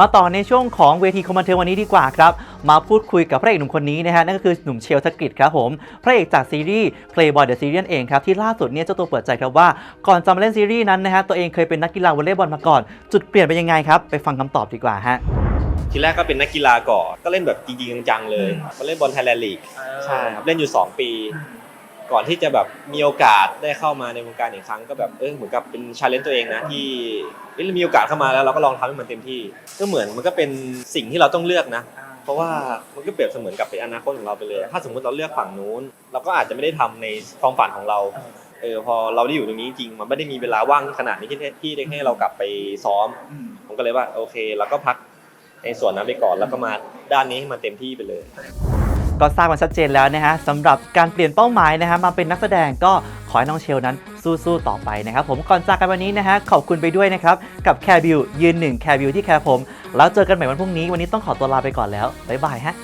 มาต่อในช่วงของเวทีคอมบันเทิงวันนี้ดีกว่าครับ มาพูดคุยกับพระเอกหนุ่มคนนี้นะฮะนั่นก็คือหนุ่มเชลธกิจครับผม พระเอกจากซีรีส์ Playboy The Series เองครับ ที่ล่าสุดเนี่ยเจ้าตัวเปิดใจครับว่าก่อนจะมาเล่นซีรีส์นั้นนะฮะตัวเองเคยเป็นนักกีฬาวอลเลย์บอลมาก่อน จุดเปลี่ยนเป็นยังไงครับ ไปฟังคำตอบดีกว่าฮะทีแรกก็เป็นนักกีฬาก่อนก็เล่นแบบจริงๆจังๆเลยก็เล่นบอลไทยแลนด์ลีกใช่ครับเล่นอยู่ 2 ปี ก่อนที่จะแบบมีโอกาสได้เข้ามาในวงการอีกครั้งก็แบบเออเหมือนกับเป็นชาเลนจ์ตัวเองนะที่เอ้ยมีโอกาสเข้ามาแล้วเราก็ลองทำให้มันเต็มที่ ก็เหมือนมันก็เป็นสิ่งที่เราต้องเลือกนะ เพราะว่ามันก็เปรียบเสมือนกับเป็นอนาคตของเราไปเลย ถ้าสมมติเราเลือกฝั่งนู้น เราก็อาจจะไม่ได้ทำในความฝันของเราเออพอเราได้อยู่ตรงนี้จริงมันไม่ได้มีเวลาว่างขนาดนี้ที่ที่ได้ให้เรากลับไปซ้อมผมก็เลยว่าโอเคเราก็พักในส่วนนั้นไปก่อนแล้วก็มาด้านนี้ให้มันเต็มที่ไปเลย ก็ทราบกันชัดเจนแล้วนะฮะสำหรับการเปลี่ยนเป้าหมายนะฮะมาเป็นนักแสดงก็ขอให้น้องเชลนั้นสู้ๆต่อไปนะครับผมก่อนจากกันวันนี้นะฮะขอบคุณไปด้วยนะครับกับแคร์บิวยืนหนึ่งแคร์บิวที่แคร์ผม แล้วเจอกันใหม่วันพรุ่งนี้วันนี้ต้องขอตัวลาไปก่อนแล้วบ๊ายบายฮะ